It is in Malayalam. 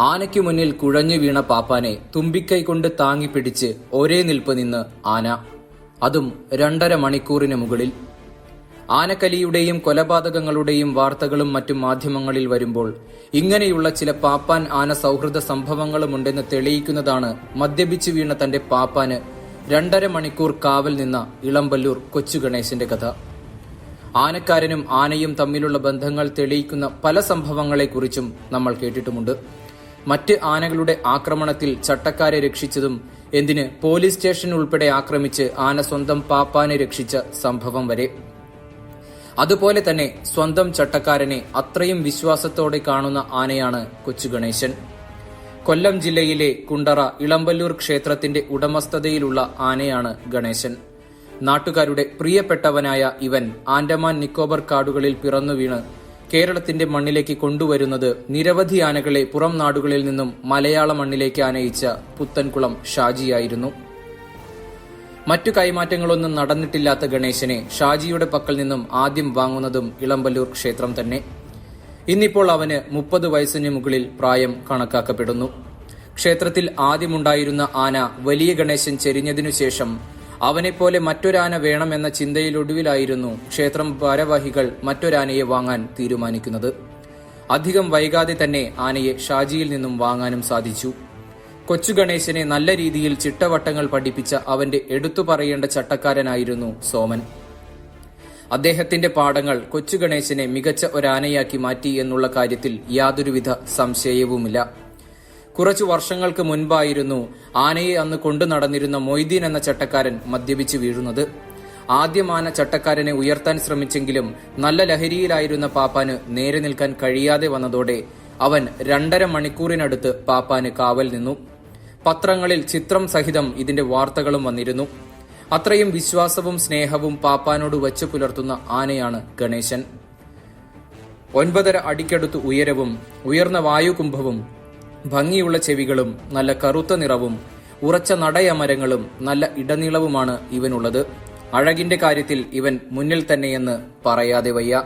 ആനയ്ക്കു മുന്നിൽ കുഴഞ്ഞു വീണ പാപ്പാനെ തുമ്പിക്കൈ കൊണ്ട് താങ്ങി പിടിച്ച് ഒരേ നിൽപ്പ് നിന്ന് ആന. അതും രണ്ടര മണിക്കൂറിന് മുകളിൽ. ആനക്കലിയുടെയും കൊലപാതകങ്ങളുടെയും വാർത്തകളും മറ്റു മാധ്യമങ്ങളിൽ വരുമ്പോൾ ഇങ്ങനെയുള്ള ചില പാപ്പാൻ ആന സൗഹൃദ സംഭവങ്ങളുമുണ്ടെന്ന് തെളിയിക്കുന്നതാണ് മദ്യപിച്ചു വീണ തന്റെ പാപ്പാന് രണ്ടര മണിക്കൂർ കാവൽ നിന്ന ഇളമ്പല്ലൂർ കൊച്ചു ഗണേശന്റെ കഥ. ആനക്കാരനും ആനയും തമ്മിലുള്ള ബന്ധങ്ങൾ തെളിയിക്കുന്ന പല സംഭവങ്ങളെക്കുറിച്ചും നമ്മൾ കേട്ടിട്ടുമുണ്ട്. മറ്റ് ആനകളുടെ ആക്രമണത്തിൽ ചട്ടക്കാരെ രക്ഷിച്ചതും എന്തിന് പോലീസ് സ്റ്റേഷൻ ഉൾപ്പെടെ ആക്രമിച്ച് ആന സ്വന്തം പാപ്പാനെ രക്ഷിച്ച സംഭവം വരെ. അതുപോലെ തന്നെ സ്വന്തം ചട്ടക്കാരനെ അത്രയും വിശ്വാസത്തോടെ കാണുന്ന ആനയാണ് കൊച്ചു ഗണേശൻ. കൊല്ലം ജില്ലയിലെ കുണ്ടറ ഇളമ്പല്ലൂർ ക്ഷേത്രത്തിന്റെ ഉടമസ്ഥതയിലുള്ള ആനയാണ് ഗണേശൻ. നാട്ടുകാരുടെ പ്രിയപ്പെട്ടവനായ ഇവൻ ആൻഡമാൻ നിക്കോബർ കാടുകളിൽ പിറന്നു വീണ് കേരളത്തിന്റെ മണ്ണിലേക്ക് കൊണ്ടുവരുന്നത് നിരവധി ആനകളെ പുറം നാടുകളിൽ നിന്നും മലയാള മണ്ണിലേക്ക് ആനയിച്ച പുത്തൻകുളം ഷാജിയായിരുന്നു മറ്റു കൈമാറ്റങ്ങളൊന്നും നടന്നിട്ടില്ലാത്ത ഗണേശനെ ഷാജിയുടെ പക്കൽ നിന്നും ആദ്യം വാങ്ങുന്നതും ഇളമ്പല്ലൂർ ക്ഷേത്രം തന്നെ. ഇന്നിപ്പോൾ അവന് മുപ്പത് വയസ്സിന് മുകളിൽ പ്രായം കണക്കാക്കപ്പെടുന്നു. ക്ഷേത്രത്തിൽ ആദ്യമുണ്ടായിരുന്ന ആന വലിയ ഗണേശൻ ചെരിഞ്ഞതിനു ശേഷം അവനെപ്പോലെ മറ്റൊരാന വേണമെന്ന ചിന്തയിലൊടുവിലായിരുന്നു ക്ഷേത്രം ഭാരവാഹികൾ മറ്റൊരാനയെ വാങ്ങാൻ തീരുമാനിക്കുന്നത്. അധികം വൈകാതെ തന്നെ ആനയെ ഷാജിയിൽ നിന്നും വാങ്ങാനും സാധിച്ചു. കൊച്ചു ഗണേശനെ നല്ല രീതിയിൽ ചിട്ടവട്ടങ്ങൾ പഠിപ്പിച്ച അവന്റെ എടുത്തു പറയേണ്ട ചട്ടക്കാരനായിരുന്നു സോമൻ. അദ്ദേഹത്തിന്റെ പാഠങ്ങൾ കൊച്ചു ഗണേശനെ മികച്ച ഒരാനയാക്കി മാറ്റി എന്നുള്ള കാര്യത്തിൽ യാതൊരുവിധ സംശയവുമില്ല. കുറച്ചു വർഷങ്ങൾക്ക് മുൻപായിരുന്നു ആനയെ അന്ന് കൊണ്ടു നടന്നിരുന്ന മൊയ്തീൻ എന്ന ചട്ടക്കാരൻ മദ്യപിച്ച് വീഴുന്നത്. ആദ്യം ആന ചട്ടക്കാരനെ ഉയർത്താൻ ശ്രമിച്ചെങ്കിലും നല്ല ലഹരിയിലായിരുന്ന പാപ്പാന് നേരെ നിൽക്കാൻ കഴിയാതെ വന്നതോടെ അവൻ രണ്ടര മണിക്കൂറിനടുത്ത് പാപ്പാന് കാവൽ നിന്നു. പത്രങ്ങളിൽ ചിത്രം സഹിതം ഇതിന്റെ വാർത്തകളും വന്നിരുന്നു. അത്രയും വിശ്വാസവും സ്നേഹവും പാപ്പാനോട് വച്ചു പുലർത്തുന്ന ആനയാണ് ഗണേശൻ. ഒൻപതര അടിക്കടുത്ത് ഉയരവും ഉയർന്ന വായുകുംഭവും ഭംഗിയുള്ള ചെവികളും നല്ല കറുത്ത നിറവും ഉറച്ച നടയമരങ്ങളും നല്ല ഇടനീളവുമാണ് ഇവനുള്ളത്. അഴകിന്റെ കാര്യത്തിൽ ഇവൻ മുന്നിൽ തന്നെയെന്ന് പറയാതെ വയ്യ.